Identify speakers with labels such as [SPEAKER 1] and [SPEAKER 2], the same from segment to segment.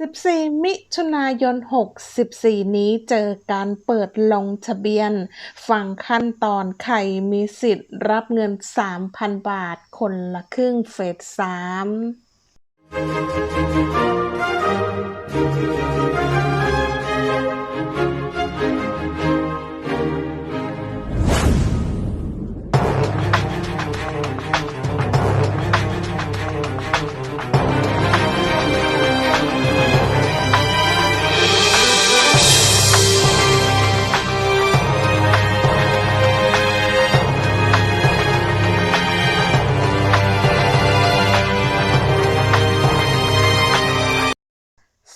[SPEAKER 1] 14 มิถุนายน 64 นี้เจอการเปิดลงทะเบียน ฟังขั้นตอนใครมีสิทธิ์รับเงิน 3,000 บาทคนละครึ่งเฟส3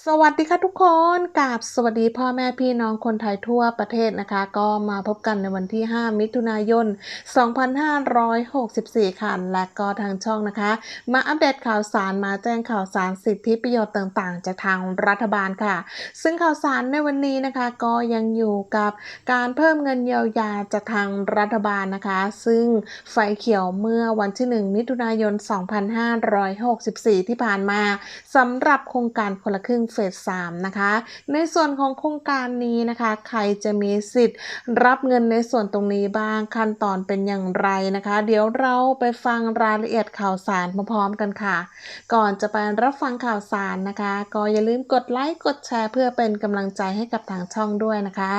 [SPEAKER 1] สวัสดีค่ะทุกคนกราบสวัสดีพ่อแม่พี่น้องคนไทยทั่วประเทศนะคะ ก็มาพบกันในวันที่ 5 มิถุนายน 2564 ค่ะ และก็ทางช่องนะคะ มาอัปเดตข่าวสารมาแจ้งข่าวสารสิทธิประโยชน์ต่างๆ จากทางรัฐบาลค่ะ ซึ่งข่าวสารในวันนี้นะคะ ก็ยังอยู่กับการเพิ่มเงินเยียวยาจากทางรัฐบาลนะคะ ซึ่งไฟเขียวเมื่อวันที่ 1 มิถุนายน 2564 ที่ผ่านมาสำหรับโครงการคนละครึ่งเฟส3นะคะ ในส่วนของโครงการนี้นะคะ ใครจะมีสิทธิ์ รับเงินในส่วนตรงนี้บ้างขั้นตอนเป็นอย่างไรนะคะ เดี๋ยวเราไปฟังรายละเอียดข่าวสารพร้อมๆกันค่ะ ก่อนจะไปรับฟังข่าวสารนะคะ ก็อย่าลืมกดไลค์กดแชร์ เพื่อเป็นกำลังใจให้กับทางช่องด้วยนะคะ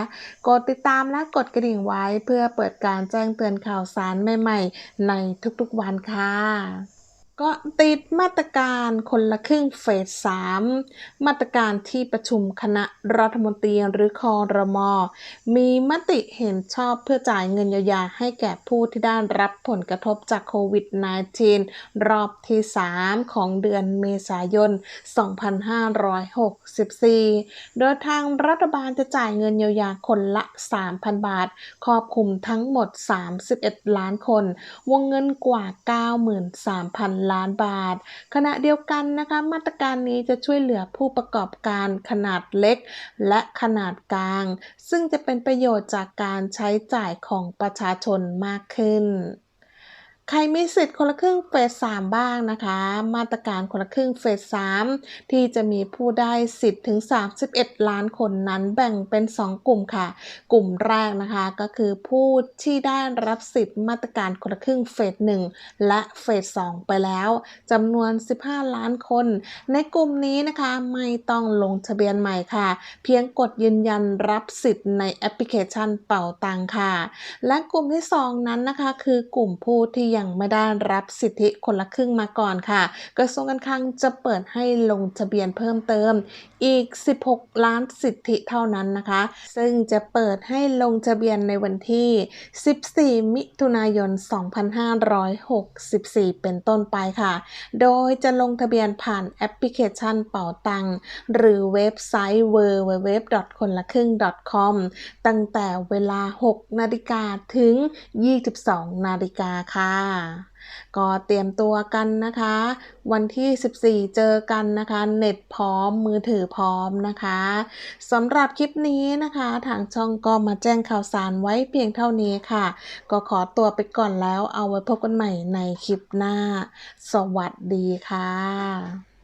[SPEAKER 1] กดติดตามและกดกระดิ่งไว้เพื่อเปิดการแจ้งเตือนข่าวสารใหม่ ๆ ในทุกๆวันค่ะ ก็ติดมาตรการคนละครึ่งเฟส3มาตรการที่ประชุมคณะรัฐมนตรีหรือคอรมอมีมติเห็นชอบเพื่อจ่ายเงินเยียวยาให้แก่ผู้ที่ได้รับผลกระทบจากโควิด -19 รอบที่ 3 ของเดือนเมษายน 2564 โดยทางรัฐบาลจะจ่ายเงินเยียวยาคนละ 3,000 บาท ครอบคลุมทั้งหมด 31 ล้านคน วงเงินกว่า 93,000ล้านบาท ขณะเดียวกันนะคะมาตรการนี้จะช่วยเหลือผู้ประกอบการขนาดเล็ก และขนาดกลาง ซึ่งจะเป็นประโยชน์จากการใช้จ่ายของประชาชนมากขึ้น ใครมีสิทธิ์คนละครึ่งเฟส3บ้างนะคะ มาตรการคนละครึ่งเฟส3ที่จะมีผู้ได้สิทธิ์ถึง 31 ล้านคนนั้นแบ่งเป็น 2 กลุ่มค่ะ กลุ่มแรกนะคะก็คือผู้ที่ได้รับสิทธิ์มาตรการคนละครึ่งเฟส1และเฟส2ไปแล้วจำนวน 15 ล้านคน ในกลุ่มนี้นะคะไม่ต้องลงทะเบียนใหม่ค่ะ เพียงกดยืนยันรับสิทธิ์ในแอปพลิเคชันเป่าตังค่ะ และกลุ่มที่ 2 นั้นนะคะคือกลุ่มผู้ที่ยังไม่ได้รับสิทธิคนละครึ่งมาก่อนค่ะ กระทรวงการคลังจะเปิดให้ลงทะเบียนเพิ่มเติมอีก 16 ล้านสิทธิเท่านั้นนะคะ ซึ่งจะเปิดให้ลงทะเบียนในวันที่ 14 มิถุนายน 2564 เป็นต้นไปค่ะ โดยจะลงทะเบียนผ่านแอปพลิเคชันเป่าตัง หรือเว็บไซต์ www. คนละครึ่ง .com ตั้งแต่เวลา 6 นาฬิกาถึง 22 นาฬิกาค่ะก็เตรียมตัวกันนะคะ วันที่ 14 เจอกันนะคะ เน็ตพร้อมมือถือพร้อมนะคะสำหรับคลิปนี้นะคะ ทางช่องก็มาแจ้งข่าวสารไว้เพียงเท่านี้ค่ะ ก็ขอตัวไปก่อนแล้วเอาไว้พบกันใหม่ในคลิปหน้า สวัสดีค่ะ